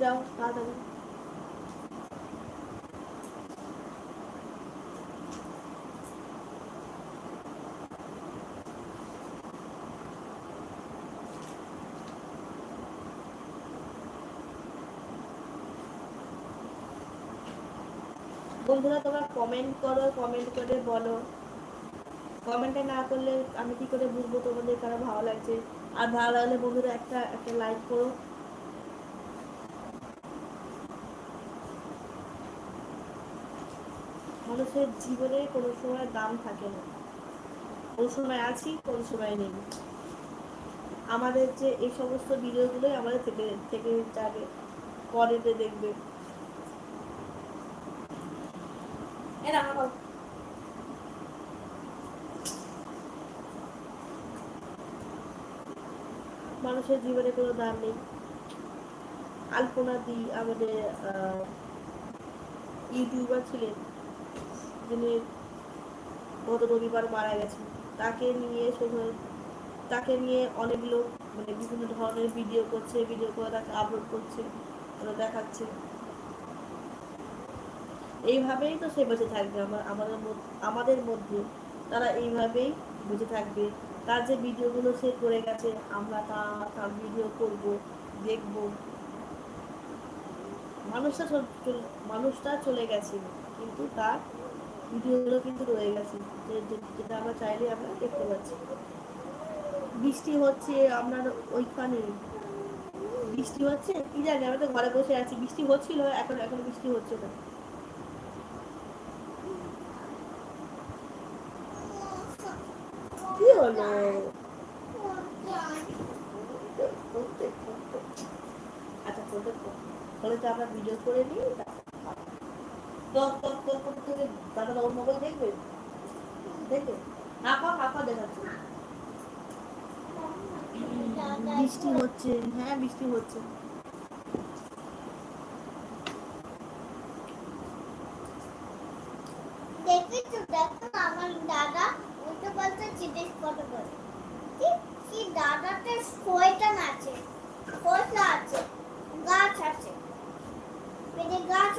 যাও, তাড়াতাড়ি। বন্ধুরা, তোমরা কমেন্ট করো কমেন্ট করে বলো। কমেন্টে না করলে আমি কি করে বুঝব তোমাদের কারও ভালো লাগছে? আর ভালো লাগলে বন্ধুরা একটা একটা লাইক করো। মানুষের জীবনে কোনো সময় দাম থাকে না। কোন সময় আছি, কোন সময় নেই। আমাদের যে এই সমস্ত ভিডিওগুলোই আমাদের থেকে থেকে যাবে পরেতে দেখবে। মানুষের জীবনে কোনো দাম নেই। আলপনা দি আমাদের ইউটিউবার ছিলেন। যিনি গত রবিবার মারা গেছেন, তাকে নিয়ে তাকে নিয়ে অনেক লোক মানে বিভিন্ন ধরনের ভিডিও করছে, ভিডিও করে তাকে আপলোড করছে ওরা দেখাচ্ছে। এইভাবেই তো সে বেঁচে থাকবে, আমার, আমাদের আমাদের মধ্যে তারা এইভাবেই বেঁচে থাকবে। তার যে ভিডিওগুলো সে করে গেছে, আমরা তা, তার ভিডিও করব, দেখব। মানুষটা মানুষটা চলে গেছে, কিন্তু তার ভিডিওগুলো কিন্তু রয়ে গেছে যেটা আমরা চাইলে আমরা দেখতে পাচ্ছি। বৃষ্টি হচ্ছে আপনার ওইখানে। বৃষ্টি হচ্ছে? কি জানি, আমরা তো ঘরে বসে আছি। বৃষ্টি হচ্ছিল, এখন এখন বৃষ্টি হচ্ছে না। কি হলো? আচ্ছা ফোনটা ফোনে তো আমরা ভিডিও করে নিই দাদা ওর মোবাইল দেখবে দেখবে হাঁপা বৃষ্টি হচ্ছে হ্যাঁ বৃষ্টি হচ্ছে। তো দেখো আমার দাদা উল্টো পাল্টা জিজ্ঞেস করে বলে কি? দাদাতে শয়তান আছে? খোসা আছে, গাছ আছে। গাছ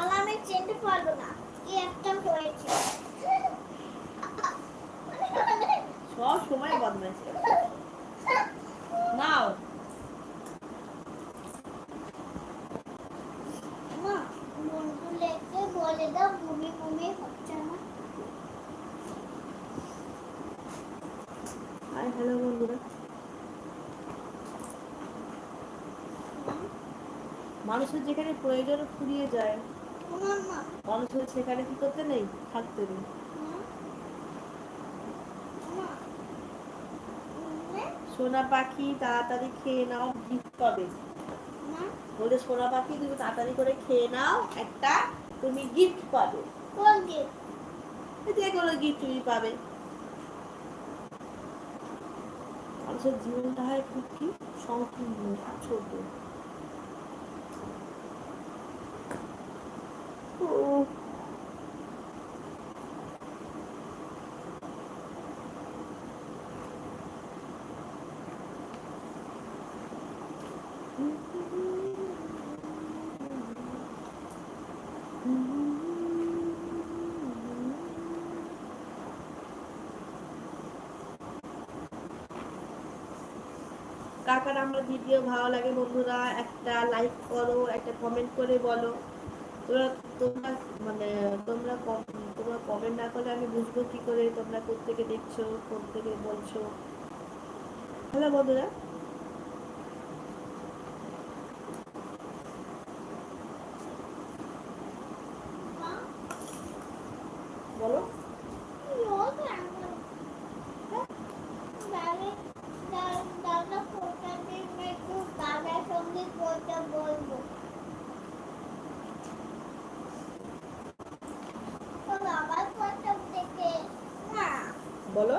আর আমি চিনতে পারব না কি একটা হয়েছে সব সময় বদমাইশ। নাও। বলে দাও বমি বমি হচ্ছে না। হাই হ্যালো বন্ধুরা। মানুষের যেখানে প্রয়োজন ফুরিয়ে যায় মানুষের সেখানে কি করতে নেই? থাকতে নেই। সোনা পাখি তাড়াতাড়ি খেয়ে নাও গিফট পাবে। বলে সোনা পাখি তুমি তাড়াতাড়ি করে খেয়ে নাও একটা তুমি গিফট পাবে। কোন দিন যে কোনো গিফট তুমি পাবে। মানুষের জীবনটা হয় খুব কি? সংকীর্ণ ছোট। কার কার আমার ভিডিও ভালো লাগে বন্ধুরা, একটা লাইক করো, একটা কমেন্ট করে বলো। তোমরা তোমরা মানে তোমরা তোমরা কমেন্ট না করলে আমি বুঝব কী করে তোমরা কোথেকে দেখছ কোথেকে বলছো। হ্যালো বন্ধুরা। বলো।